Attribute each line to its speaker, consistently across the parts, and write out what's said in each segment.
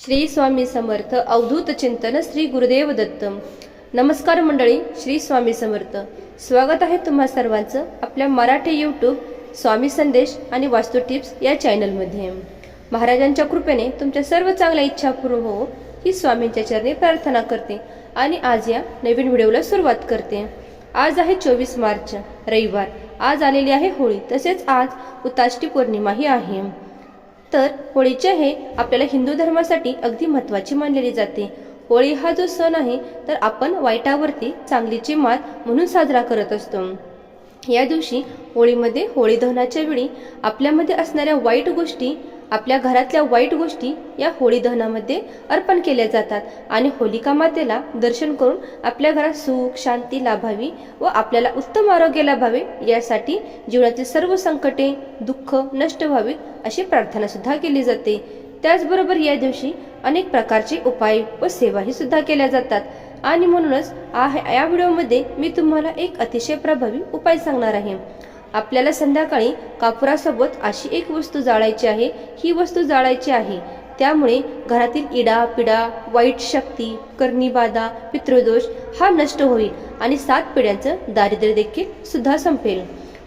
Speaker 1: श्री स्वामी समर्थ अवधूत चिंतन श्री गुरुदेव दत्त नमस्कार मंडळी श्री स्वामी समर्थ. स्वागत आहे तुम्हा सर्वांचं आपल्या मराठी यूट्यूब स्वामी संदेश आणि वास्तू टिप्स या चॅनलमध्ये. महाराजांच्या कृपेने तुमच्या सर्व चांगल्या इच्छा पूर्ण हो ही स्वामींच्या चरणी प्रार्थना करते आणि आज या नवीन व्हिडिओला सुरुवात करते. आज आहे चोवीस मार्च रविवार. आज आलेली आहे होळी. तसेच आज उताष्टी पौर्णिमाही आहे. तर होळीचे हे आपल्याला हिंदू धर्मासाठी अगदी महत्त्वाची मानलेली जाते. होळी हा जो सण आहे तर आपण वाईटावरती चांगलीची मात म्हणून साजरा करत असतो. या दिवशी होळीमध्ये होळी दहनाच्या वेळी आपल्यामध्ये असणाऱ्या वाईट गोष्टी आपल्या घरातल्या वाईट गोष्टी या होळी दहनामध्ये अर्पण केल्या जातात आणि होलिका मातेला दर्शन करून आपल्या घरात सुख शांती लाभावी व आपल्याला उत्तम आरोग्य लाभावे यासाठी जीवनातील सर्व संकटे दुःख नष्ट व्हावीत अशी प्रार्थना सुद्धा केली जाते. त्याचबरोबर या दिवशी अनेक प्रकारचे उपाय व सेवाही सुद्धा केल्या जातात. आणि म्हणूनच या व्हिडिओमध्ये मी तुम्हाला एक अतिशय प्रभावी उपाय सांगणार आहे. आपल्याला संध्याकाळी कापुरासोबत अशी एक वस्तू जाळायची आहे ही वस्तू जाळायची आहे. त्यामुळे घरातील इडा पिडा वाईट शक्ती कर्णीबाधा पितृदोष हा नष्ट होईल आणि सात पिढ्यांचं दारिद्र्य देखील सुद्धा संपेल.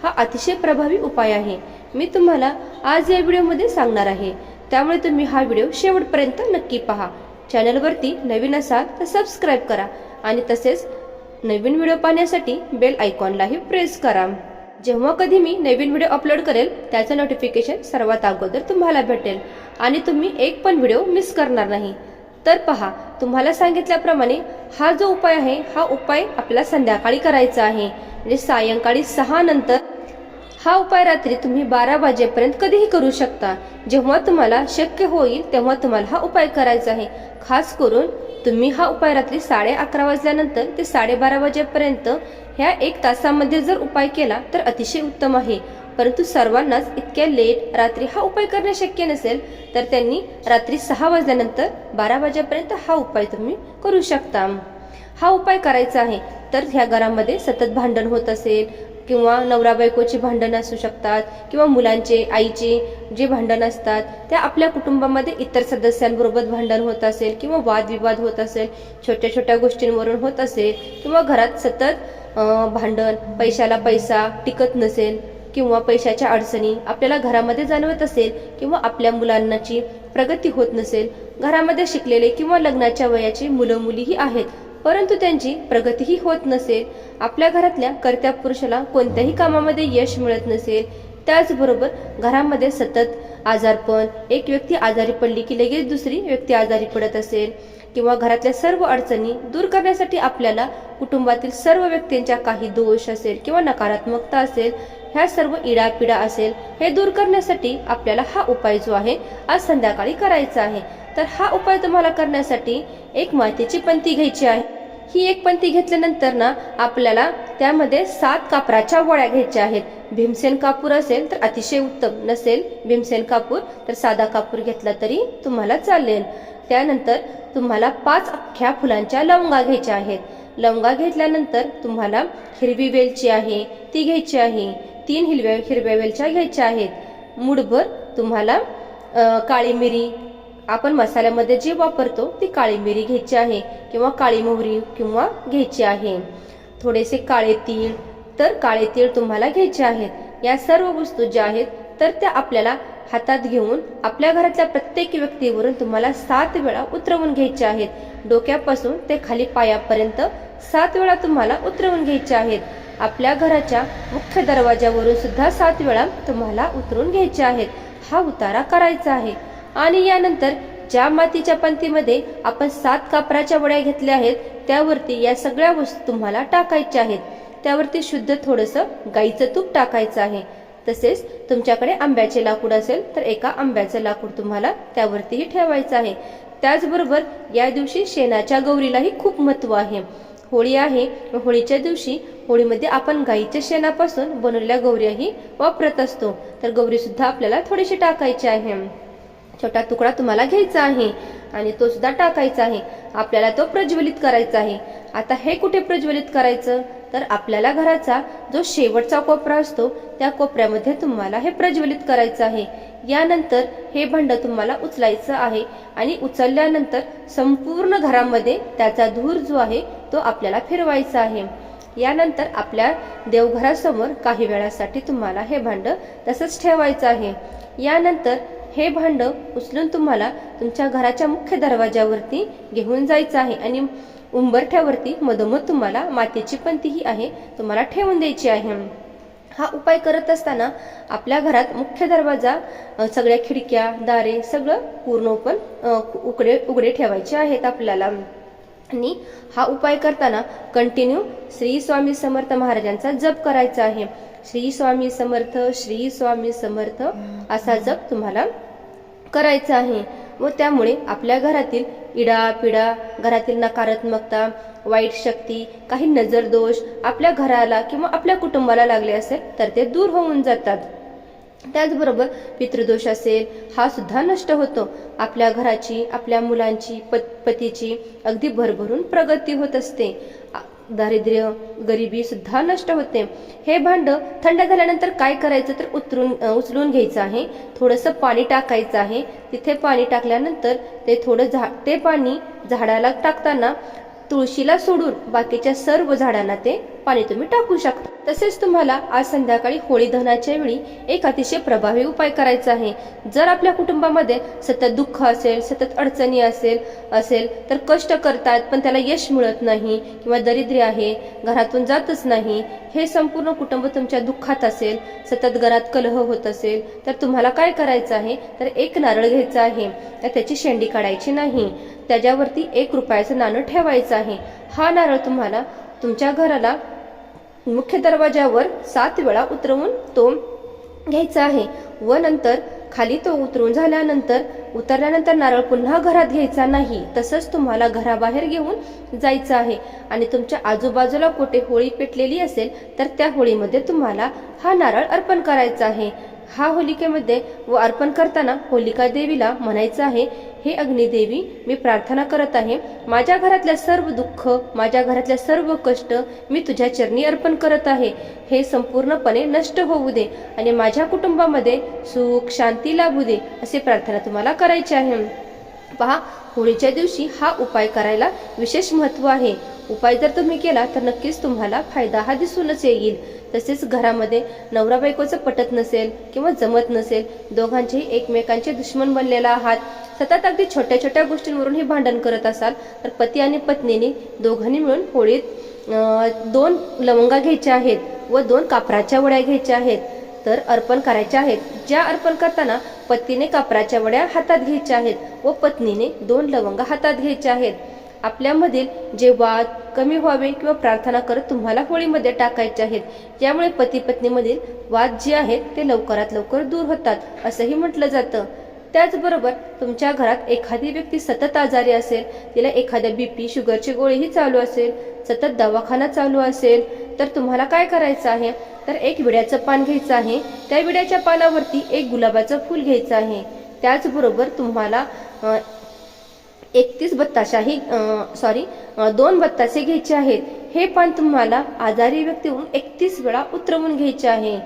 Speaker 1: हा अतिशय प्रभावी उपाय आहे. मी तुम्हाला आज या व्हिडिओमध्ये सांगणार आहे. त्यामुळे तुम्ही हा व्हिडिओ शेवटपर्यंत नक्की पहा. चॅनलवरती नवीन असाल तर सबस्क्राईब करा आणि तसेच नवीन व्हिडिओ पाहण्यासाठी बेल आयकॉनलाही प्रेस करा. जेव्हा कधी मी नवीन व्हिडिओ अपलोड करेल त्याचं नोटिफिकेशन सर्वात अगोदर तुम्हाला भेटेल. आणि तुम्ही एक पण व्हिडिओ मिस करणार नाही. तर पहा तुम्हाला सांगितल्याप्रमाणे हा जो उपाय आहे हा उपाय आपल्याला संध्याकाळी करायचा आहे. म्हणजे सायंकाळी सहा नंतर हा उपाय रात्री तुम्ही बारा वाजेपर्यंत कधीही करू शकता. जेव्हा तुम्हाला शक्य होईल तेव्हा तुम्हाला हा उपाय करायचा आहे. खास करून तुम्ही हा उपाय रात्री साडे अकरा वाजल्यानंतर ते साडेबारा वाजेपर्यंत ह्या एक तासामध्ये जर उपाय केला तर अतिशय उत्तम आहे. परंतु सर्वांनाच इतक्या लेट रात्री हा उपाय करणे शक्य नसेल तर त्यांनी रात्री सहा वाजल्यानंतर बारा वाजेपर्यंत हा उपाय तुम्ही करू शकता. हा उपाय करायचा आहे तर ह्या घरामध्ये सतत भांडण होत असेल किंवा नवरा बायकोची भांडण असू शकतात किंवा मुलांचे आईचे जे भांडण असतात त्या आपल्या कुटुंबामध्ये इतर सदस्यांबरोबर भांडण होत असेल किंवा वादविवाद होत असेल छोट्या छोट्या गोष्टींवरून होत असेल किंवा घरात सतत भांडण पैशाला पैसा टिकत नसेल किंवा पैशाच्या अडचणी आपल्याला घरामध्ये जाणवत असेल किंवा आपल्या मुलांनाची प्रगती होत नसेल घरामध्ये शिकलेले किंवा लग्नाच्या वयाची मुलं मुलीही आहेत परंतु त्यांची प्रगतीही होत नसेल. आपल्या घरातल्या कर्त्या पुरुषाला कोणत्याही कामामध्ये यश मिळत नसेल. त्याचबरोबर घरामध्ये सतत आजारपण एक व्यक्ती आजारी पडली की लगेच दुसरी व्यक्ती आजारी पडत असेल. किंवा घरातल्या सर्व अडचणी दूर करण्यासाठी आपल्याला कुटुंबातील सर्व व्यक्तींच्या काही दोष असेल किंवा नकारात्मकता असेल ह्या सर्व इडापिडा असेल हे दूर करण्यासाठी आपल्याला हा उपाय जो आहे आज संध्याकाळी करायचा आहे. तर हा उपाय तुम्हाला करण्यासाठी एक मातीची पंती घ्यायची आहे. ही एक पंती घेतल्यानंतर ना आपल्याला त्यामध्ये सात कापराच्या वळ्या घ्यायच्या आहेत. भीमसेन कापूर असेल तर अतिशय उत्तम. नसेल भीमसेन कापूर तर साधा कापूर घेतला तरी तुम्हाला चालेल. त्यानंतर तुम्हाला पाच अख्ख्या फुलांच्या लवंगा घ्यायच्या आहेत. लवंगा घेतल्यानंतर तुम्हाला हिरवी वेलची आहे ती घ्यायची आहे. तीन हिरव्या हिरव्या वेलच्या घ्यायच्या आहेत. मुठभर तुम्हाला काळी मिरी आपण मसाल्यामध्ये जे वापरतो ती काळी मिरी घ्यायची आहे किंवा काळी मोहरी किंवा घ्यायची आहे. थोडेसे काळे तीळ तर काळे तीळ तुम्हाला घ्यायचे आहेत. या सर्व वस्तू ज्या आहेत तर त्या आपल्याला हातात घेऊन आपल्या घरातल्या प्रत्येक व्यक्तीवरून तुम्हाला सात वेळा उतरवून घ्यायचे आहेत. डोक्यापासून ते खाली पायापर्यंत सात वेळा तुम्हाला उतरवून घ्यायचे आहेत. आपल्या घराच्या मुख्य दरवाजावरून सुद्धा सात वेळा तुम्हाला उतरून घ्यायचे आहेत. हा उतारा करायचा आहे. आणि यानंतर ज्या मातीच्या पंतीमध्ये आपण सात कापराच्या वड्या घेतल्या आहेत त्यावरती या सगळ्या वस्तू तुम्हाला टाकायच्या आहेत. त्यावरती शुद्ध थोडंसं गाईचं तूप टाकायचं आहे. तसेच तुमच्याकडे आंब्याचे लाकूड असेल तर एका आंब्याचं लाकूड तुम्हाला त्यावरतीही ठेवायचं आहे. त्याचबरोबर या दिवशी शेणाच्या गौरीलाही खूप महत्त्व आहे. होळी आहे व होळीच्या दिवशी होळीमध्ये आपण गाईच्या शेणापासून बनवलेल्या गौऱ्याही वापरत असतो. तर गौरीसुद्धा आपल्याला थोडीशी टाकायची आहे. छोटा तुकडा तुम्हाला घ्यायचा आहे आणि तो सुद्धा टाकायचा आहे. आपल्याला तो प्रज्वलित करायचा आहे. आता हे कुठे प्रज्वलित करायचं? तर आपल्याला घराचा जो शेवटचा कोपरा असतो त्या कोपऱ्यामध्ये तुम्हाला हे प्रज्वलित करायचं आहे. यानंतर हे भांड तुम्हाला उचलायचं आहे आणि उचलल्यानंतर संपूर्ण घरामध्ये त्याचा धूर जो आहे तो आपल्याला फिरवायचा आहे. यानंतर आपल्या देवघरासमोर काही वेळासाठी तुम्हाला हे भांड तसंच ठेवायचं आहे. यानंतर हे भांड उचलून तुम्हाला तुमच्या घराच्या मुख्य दरवाजावरती घेऊन जायचं आहे आणि उंबरठ्यावरती मधोमध तुम्हाला मातीची पंतीही आहे तुम्हाला ठेवून द्यायची आहे. हा उपाय करत असताना आपल्या घरात मुख्य दरवाजा सगळ्या खिडक्या दारे सगळं पूर्ण ओपन उकडे उघडे ठेवायचे आहेत आपल्याला. आणि हा उपाय करताना कंटिन्यू श्री स्वामी समर्थ महाराजांचा जप करायचा आहे. श्री स्वामी समर्थ श्री स्वामी समर्थ असा जप तुम्हाला करायचा आहे. व त्यामुळे आपल्या घरातील इडा पिडा घरातील नकारात्मकता वाईट शक्ती काही नजर दोष आपल्या घराला किंवा आपल्या कुटुंबाला लागले असेल तर ते दूर होऊन जातात. त्याचबरोबर पितृदोष असेल हा सुद्धा नष्ट होतो. आपल्या घराची आपल्या मुलांची पतीची अगदी भरभरून प्रगती होत असते. दारिद्र्य गरिबी सुद्धा नष्ट होते. हे भांड थंड झाल्यानंतर काय करायचं तर उतरून उचलून घ्यायचं आहे. थोडंसं पाणी टाकायचं आहे. तिथे पाणी टाकल्यानंतर ते थोडं झा ते पाणी झाडाला टाकताना तुळशीला सोडून बाकीच्या सर्व झाडांना ते पाणी तुम्ही टाकू शकता. तसेच तुम्हाला आज संध्याकाळी होळी दहनाच्या वेळी एक अतिशय प्रभावी उपाय करायचा आहे. जर आपल्या कुटुंबामध्ये सतत दुःख असेल सतत अडचणी असेल असेल तर कष्ट करतात पण त्याला यश मिळत नाही किंवा दरिद्र्य आहे घरातून जातच नाही हे संपूर्ण कुटुंब तुमच्या दुःखात असेल सतत घरात कलह होत असेल तर तुम्हाला काय करायचं आहे? तर एक नारळ घ्यायचं आहे. तर त्याची शेंडी काढायची नाही. त्याच्यावरती एक रुपयाचं नाणं ठेवायचं आहे. हा नारळ तुम्हाला तुमच्या घराला मुख्य दरवाजावर सात वेळा उतरवून तो घ्यायचा आहे. व नंतर खाली तो उतरून झाल्यानंतर उतरल्यानंतर नारळ पुन्हा घरात घ्यायचा नाही तसंच तुम्हाला घराबाहेर घेऊन जायचं आहे. आणि तुमच्या आजूबाजूला कुठे होळी पेटलेली असेल तर त्या होळीमध्ये तुम्हाला हा नारळ अर्पण करायचा आहे. हा होलिकेमध्ये व अर्पण करताना होलिका देवीला म्हणायचं आहे हे अग्निदेवी मी प्रार्थना करत आहे माझ्या घरातल्या सर्व दुःख माझ्या घरातल्या सर्व कष्ट मी तुझ्या चरणी अर्पण करत आहे. हे संपूर्णपणे नष्ट होऊ दे आणि माझ्या कुटुंबामध्ये सुख शांती लाभू दे असे प्रार्थना तुम्हाला करायची आहे. पहा होळीच्या दिवशी हा उपाय करायला विशेष महत्त्व आहे. उपाय जर तुम्ही केला तर नक्कीच तुम्हाला फायदा हा दिसूनच येईल. तसेच घरामध्ये नवरा बायकोचं पटत नसेल किंवा जमत नसेल दोघांचेही एकमेकांचे दुश्मन बनलेला आहात. सतत अगदी छोट्या छोट्या गोष्टींवरून हे भांडण करत असाल तर पती आणि पत्नीने दोघांनी मिळून होळीत दोन लवंगा घ्यायच्या आहेत व दोन कापराच्या वड्या घ्यायच्या आहेत. तर अर्पण करायच्या आहेत. ज्या अर्पण करताना पतीने कापराच्या वड्या हातात घ्यायच्या आहेत व पत्नीने दोन लवंगा हातात घ्यायच्या आहेत. आपल्यामधील जे वाद कमी व्हावे किंवा प्रार्थना करत तुम्हाला होळीमध्ये टाकायचे आहेत यामुळे पती पत्नीमधील वाद जे आहेत ते लवकरात लवकर दूर होतात असंही म्हटलं जातं. त्याचबरोबर तुमच्या घरात एखादी व्यक्ती सतत आजारी असेल तिला एखाद्या बी पी शुगरची गोळीही चालू असेल सतत दवाखाना चालू असेल तर तुम्हाला काय करायचं आहे? तर एक विड्याचं पान घ्यायचं आहे. त्या विड्याच्या पानावरती एक गुलाबाचं फूल घ्यायचं आहे. त्याचबरोबर तुम्हाला एकतीस बत्ताशाही सॉरी दोन बत्तासे घ्यायचे आहेत. हे पान तुम्हाला आजारी व्यक्तीहून एकतीस वेळा उतरवून घ्यायचे आहे.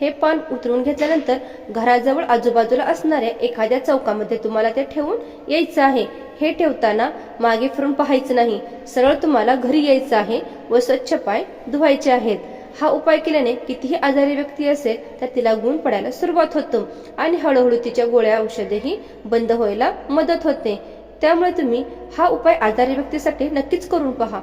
Speaker 1: हे पान उतरवून घेतल्यानंतर घराजवळ आजूबाजूला असणाऱ्या एखाद्या चौकामध्ये तुम्हाला ते ठेवून यायचं आहे. हे ठेवताना मागे फिरून पाहायचं नाही. सरळ तुम्हाला घरी यायचं आहे व स्वच्छ पाय धुवायचे आहेत. हा उपाय केल्याने कितीही आजारी व्यक्ती असेल तर तिला गुण पडायला सुरुवात होतो आणि हळूहळू तिच्या गोळ्या औषधेही बंद व्हायला मदत होते. त्यामुळे तुम्ही हा उपाय आजारी व्यक्तीसाठी नक्कीच करून पहा.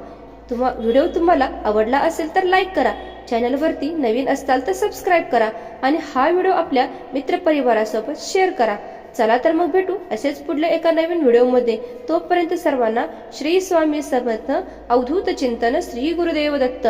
Speaker 1: तुम्हा व्हिडिओ तुम्हाला आवडला असेल तर लाईक करा. चॅनलवरती नवीन असताल तर सबस्क्राईब करा आणि हा व्हिडिओ आपल्या मित्रपरिवारासोबत शेअर करा. चला तर मग भेटू असेच पुढल्या एका नवीन व्हिडिओमध्ये. तोपर्यंत सर्वांना श्री स्वामी समर्थ अवधूत चिंतन श्री गुरुदेव दत्त.